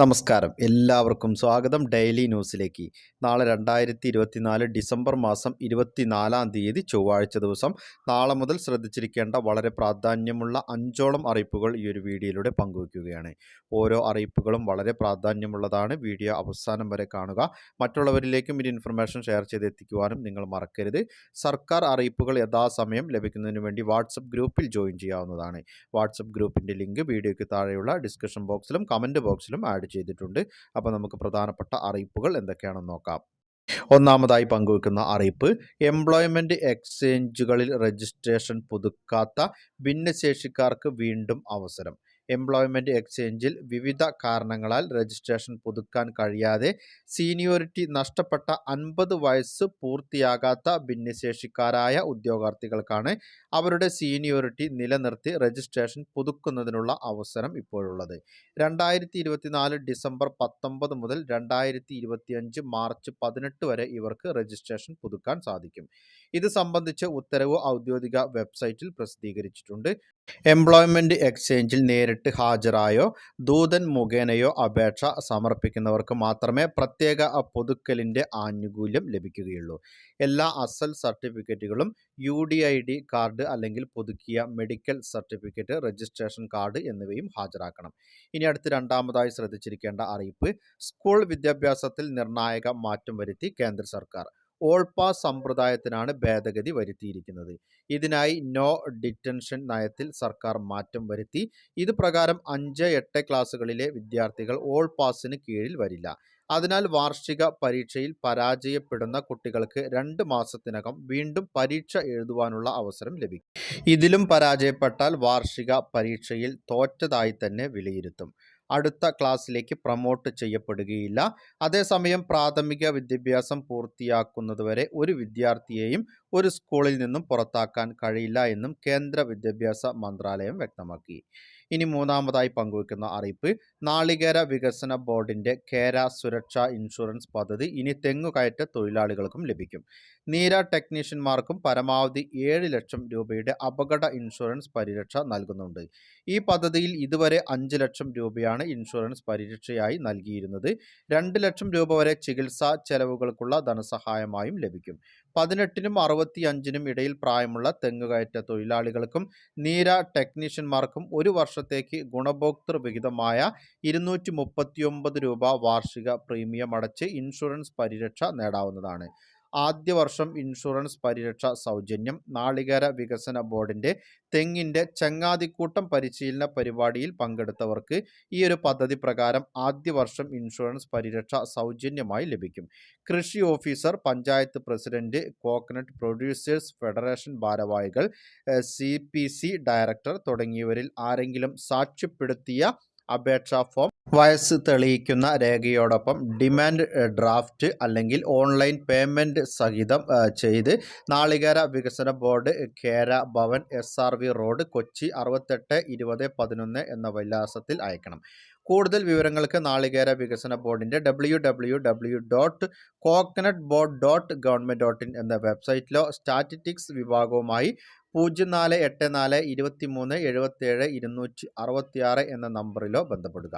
നമസ്കാരം. എല്ലാവർക്കും സ്വാഗതം ഡെയിലി ന്യൂസിലേക്ക്. നാളെ രണ്ടായിരത്തി ഇരുപത്തിനാല് ഡിസംബർ മാസം ഇരുപത്തിനാലാം തീയതി ചൊവ്വാഴ്ച ദിവസം. നാളെ മുതൽ ശ്രദ്ധിച്ചിരിക്കേണ്ട വളരെ പ്രാധാന്യമുള്ള അഞ്ചോളം അറിയിപ്പുകൾ ഈ ഒരു വീഡിയോയിലൂടെ പങ്കുവയ്ക്കുകയാണ്. ഓരോ അറിയിപ്പുകളും വളരെ പ്രാധാന്യമുള്ളതാണ്. വീഡിയോ അവസാനം വരെ കാണുക. മറ്റുള്ളവരിലേക്കും ഈ ഇൻഫർമേഷൻ ഷെയർ ചെയ്തെത്തിക്കുവാനും നിങ്ങൾ മറക്കരുത്. സർക്കാർ അറിയിപ്പുകൾ യഥാസമയം ലഭിക്കുന്നതിന് വേണ്ടി വാട്സപ്പ് ഗ്രൂപ്പിൽ ജോയിൻ ചെയ്യാവുന്നതാണ്. വാട്സപ്പ് ഗ്രൂപ്പിന്റെ ലിങ്ക് വീഡിയോയ്ക്ക് താഴെയുള്ള ഡിസ്കഷൻ ബോക്സിലും കമന്റ് ബോക്സിലും ആഡ് ചെയ്തിട്ടുണ്ട്. അപ്പോൾ നമുക്ക് പ്രധാനപ്പെട്ട അറിയിപ്പുകൾ എന്തൊക്കെയാണെന്ന് നോക്കാം. ഒന്നാമതായി പങ്കുവെക്കുന്ന അറിയിപ്പ് എംപ്ലോയ്മെന്റ് എക്സ്ചേഞ്ചുകളിൽ രജിസ്ട്രേഷൻ പുതുക്കാത്ത ഭിന്നശേഷിക്കാർക്ക് വീണ്ടും അവസരം. എംപ്ലോയ്മെന്റ് എക്സ്ചേഞ്ചിൽ വിവിധ കാരണങ്ങളാൽ രജിസ്ട്രേഷൻ പുതുക്കാൻ കഴിയാതെ സീനിയോറിറ്റി നഷ്ടപ്പെട്ട അൻപത് വയസ്സ് പൂർത്തിയാകാത്ത ഭിന്നശേഷിക്കാരായ ഉദ്യോഗാർത്ഥികൾക്കാണ് അവരുടെ സീനിയോറിറ്റി നിലനിർത്തി രജിസ്ട്രേഷൻ പുതുക്കുന്നതിനുള്ള അവസരം ഇപ്പോഴുള്ളത്. രണ്ടായിരത്തി ഇരുപത്തിനാല് ഡിസംബർ പത്തൊമ്പത് മുതൽ രണ്ടായിരത്തി മാർച്ച് പതിനെട്ട് വരെ ഇവർക്ക് രജിസ്ട്രേഷൻ പുതുക്കാൻ സാധിക്കും. ഇത് സംബന്ധിച്ച് ഉത്തരവ് ഔദ്യോഗിക വെബ്സൈറ്റിൽ പ്രസിദ്ധീകരിച്ചിട്ടുണ്ട്. എംപ്ലോയ്മെന്റ് എക്സ്ചേഞ്ചിൽ നേരിട്ട് ഹാജരായോ ദൂതൻ മുഖേനയോ അപേക്ഷ സമർപ്പിക്കുന്നവർക്ക് മാത്രമേ പ്രത്യേക പുതുക്കലിന്റെ ആനുകൂല്യം ലഭിക്കുകയുള്ളൂ. എല്ലാ അസൽ സർട്ടിഫിക്കറ്റുകളും U D I D card അല്ലെങ്കിൽ പുതുക്കിയ മെഡിക്കൽ സർട്ടിഫിക്കറ്റ് രജിസ്ട്രേഷൻ കാർഡ് എന്നിവയും ഹാജരാക്കണം. ഇനി അടുത്ത് രണ്ടാമതായി ശ്രദ്ധിച്ചിരിക്കേണ്ട അറിയിപ്പ് സ്കൂൾ വിദ്യാഭ്യാസത്തിൽ നിർണായക മാറ്റം വരുത്തി കേന്ദ്ര സർക്കാർ. ഓൾ പാസ് സമ്പ്രദായത്തിനാണ് ഭേദഗതി വരുത്തിയിരിക്കുന്നത്. ഇതിനായി നോ ഡിറ്റൻഷൻ നയത്തിൽ സർക്കാർ മാറ്റം വരുത്തി. ഇത് പ്രകാരം അഞ്ച് എട്ട് ക്ലാസ്സുകളിലെ വിദ്യാർത്ഥികൾ ഓൾ പാസിന് കീഴിൽ വരില്ല. അതിനാൽ വാർഷിക പരീക്ഷയിൽ പരാജയപ്പെടുന്ന കുട്ടികൾക്ക് രണ്ട് മാസത്തിനകം വീണ്ടും പരീക്ഷ എഴുതുവാനുള്ള അവസരം ലഭിക്കും. ഇതിലും പരാജയപ്പെട്ടാൽ വാർഷിക പരീക്ഷയിൽ തോറ്റതായി തന്നെ വിലയിരുത്തും. അടുത്ത ക്ലാസ്സിലേക്ക് പ്രൊമോട്ട് ചെയ്യപ്പെടുകയില്ല. അതേസമയം പ്രാഥമിക വിദ്യാഭ്യാസം പൂർത്തിയാക്കുന്നതുവരെ ഒരു വിദ്യാർത്ഥിയെയും ഒരു സ്കൂളിൽ നിന്നും പുറത്താക്കാൻ കഴിയില്ല എന്നും കേന്ദ്ര വിദ്യാഭ്യാസ മന്ത്രാലയം വ്യക്തമാക്കി. ഇനി മൂന്നാമതായി പങ്കുവെക്കുന്ന അറിയിപ്പ്. നാളികേര വികസന ബോർഡിന്റെ കേര സുരക്ഷാ ഇൻഷുറൻസ് പദ്ധതി ഇനി തെങ്ങുകയറ്റ തൊഴിലാളികൾക്കും ലഭിക്കും. നീര ടെക്നീഷ്യന്മാർക്കും പരമാവധി ഏഴ് ലക്ഷം രൂപയുടെ അപകട ഇൻഷുറൻസ് പരിരക്ഷ നൽകുന്നുണ്ട്. ഈ പദ്ധതിയിൽ ഇതുവരെ അഞ്ച് ലക്ഷം രൂപയാണ് ഇൻഷുറൻസ് പരിരക്ഷയായി നൽകിയിരുന്നത്. രണ്ട് ലക്ഷം രൂപ വരെ ചികിത്സാ ചെലവുകൾക്കുള്ള ധനസഹായമായും ലഭിക്കും. പതിനെട്ടിനും അറുപത്തി അഞ്ചിനും ഇടയിൽ പ്രായമുള്ള തെങ്ങുകയറ്റ തൊഴിലാളികൾക്കും നീര ടെക്നീഷ്യന്മാർക്കും ഒരു വർഷത്തേക്ക് ഗുണഭോക്തൃ വിഹിതമായ ഇരുന്നൂറ്റി രൂപ വാർഷിക പ്രീമിയം അടച്ച് ഇൻഷുറൻസ് പരിരക്ഷ നേടാവുന്നതാണ്. ആദ്യ വർഷം ഇൻഷുറൻസ് പരിരക്ഷ സൗജന്യം. നാളികേര വികസന ബോർഡിന്റെ തെങ്ങിന്റെ ചങ്ങാതിക്കൂട്ടം പരിശീലന പരിപാടിയിൽ പങ്കെടുത്തവർക്ക് ഈ ഒരു പദ്ധതി പ്രകാരം ആദ്യ വർഷം ഇൻഷുറൻസ് പരിരക്ഷ സൗജന്യമായി ലഭിക്കും. കൃഷി officer panchayat president coconut producers federation ഭാരവാഹികൾ സി ഡയറക്ടർ തുടങ്ങിയവരിൽ ആരെങ്കിലും സാക്ഷ്യപ്പെടുത്തിയ അപേക്ഷാ ഫോം വയസ്സ് തെളിയിക്കുന്ന രേഖയോടൊപ്പം ഡിമാൻഡ് ഡ്രാഫ്റ്റ് അല്ലെങ്കിൽ ഓൺലൈൻ പേയ്മെന്റ് സഹിതം ചെയ്ത് നാളികേര വികസന board Kera Bhavan S R V road Kochi അറുപത്തെട്ട് ഇരുപത് പതിനൊന്ന് എന്ന വിലാസത്തിൽ അയക്കണം. കൂടുതൽ വിവരങ്ങൾക്ക് നാളികേര വികസന ബോർഡിന്റെ W W W dot coconut board dot government dot in എന്ന വെബ്സൈറ്റിലോ സ്റ്റാറ്റിറ്റിക്സ് വിഭാഗവുമായി പൂജ്യം നാല് എട്ട് നാല് ഇരുപത്തി മൂന്ന് എഴുപത്തേഴ് ഇരുന്നൂറ്റി അറുപത്തിയാറ് എന്ന നമ്പറിലോ ബന്ധപ്പെടുക.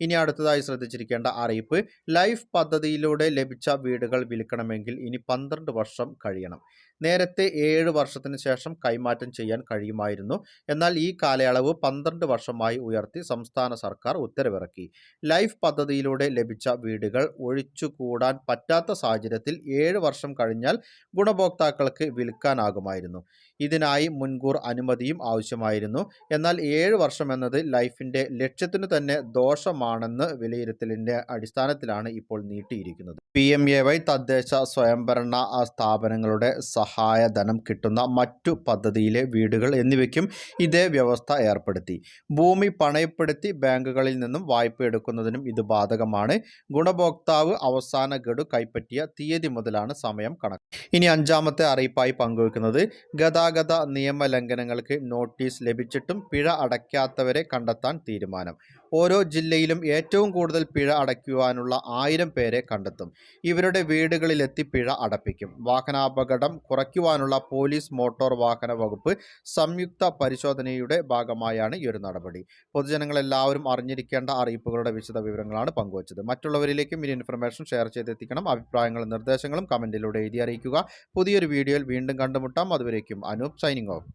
ഇനി അടുത്തതായി ശ്രദ്ധിച്ചിരിക്കേണ്ട അറിയിപ്പ് ലൈഫ് പദ്ധതിയിലൂടെ ലഭിച്ച വീടുകൾ വിൽക്കണമെങ്കിൽ ഇനി പന്ത്രണ്ട് വർഷം കഴിയണം. നേരത്തെ ഏഴ് വർഷത്തിന് ശേഷം കൈമാറ്റം ചെയ്യാൻ കഴിയുമായിരുന്നു. എന്നാൽ ഈ കാലയളവ് പന്ത്രണ്ട് വർഷമായി ഉയർത്തി സംസ്ഥാന സർക്കാർ ഉത്തരവിറക്കി. ലൈഫ് പദ്ധതിയിലൂടെ ലഭിച്ച വീടുകൾ ഒഴിച്ചുകൂടാൻ പറ്റാത്ത സാഹചര്യത്തിൽ ഏഴ് വർഷം കഴിഞ്ഞാൽ ഗുണഭോക്താക്കൾക്ക് വിൽക്കാനാകുമായിരുന്നു. ഇതിനായി മുൻകൂർ അനുമതിയും ആവശ്യമായിരുന്നു. എന്നാൽ ഏഴ് വർഷം എന്നത് ലൈഫിന്റെ ലക്ഷ്യത്തിനു തന്നെ ദോഷമാണെന്ന് വിലയിരുത്തലിന്റെ അടിസ്ഥാനത്തിലാണ് ഇപ്പോൾ നീട്ടിയിരിക്കുന്നത്. പി എം എ വൈ തദ്ദേശ സ്വയംഭരണ സ്ഥാപനങ്ങളുടെ സഹായധനം കിട്ടുന്ന മറ്റു പദ്ധതിയിലെ വീടുകൾ എന്നിവയ്ക്കും ഇതേ വ്യവസ്ഥ ഏർപ്പെടുത്തി. ഭൂമി പണയപ്പെടുത്തി ബാങ്കുകളിൽ നിന്നും വായ്പ എടുക്കുന്നതിനും ഇത് ബാധകമാണ്. ഗുണഭോക്താവ് അവസാന ഗഡു കൈപ്പറ്റിയ തീയതി മുതലാണ് സമയം കണക്ക്. ഇനി അഞ്ചാമത്തെ അറിയിപ്പായി പങ്കുവെക്കുന്നത് ഗതാഗത നിയമലംഘനങ്ങൾക്ക് നോട്ടീസ് ലഭിച്ചിട്ടും പിഴ അടയ്ക്കാത്തവരെ കണ്ടെത്താൻ തീരുമാനം. ഓരോ ജില്ലയിലും ഏറ്റവും കൂടുതൽ പിഴ അടയ്ക്കുവാനുള്ള ആയിരം പേരെ കണ്ടെത്തും. ഇവരുടെ വീടുകളിലെത്തി പിഴ അടപ്പിക്കും. വാഹനാപകടം കുറയ്ക്കുവാനുള്ള പോലീസ് മോട്ടോർ വാഹന വകുപ്പ് സംയുക്ത പരിശോധനയുടെ ഭാഗമായാണ് ഈ ഒരു നടപടി. പൊതുജനങ്ങളെല്ലാവരും അറിഞ്ഞിരിക്കേണ്ട അറിയിപ്പുകളുടെ വിശദ വിവരങ്ങളാണ് പങ്കുവച്ചത്. മറ്റുള്ളവരിലേക്കും ഈ ഇൻഫർമേഷൻ ഷെയർ ചെയ്തെത്തിക്കണം. അഭിപ്രായങ്ങളും നിർദ്ദേശങ്ങളും കമന്റിലൂടെ എഴുതി അറിയിക്കുക. പുതിയൊരു വീഡിയോയിൽ വീണ്ടും കണ്ടുമുട്ടാം. അതുവരേക്കും അനൂപ് സൈനിങ് ഓഫ്.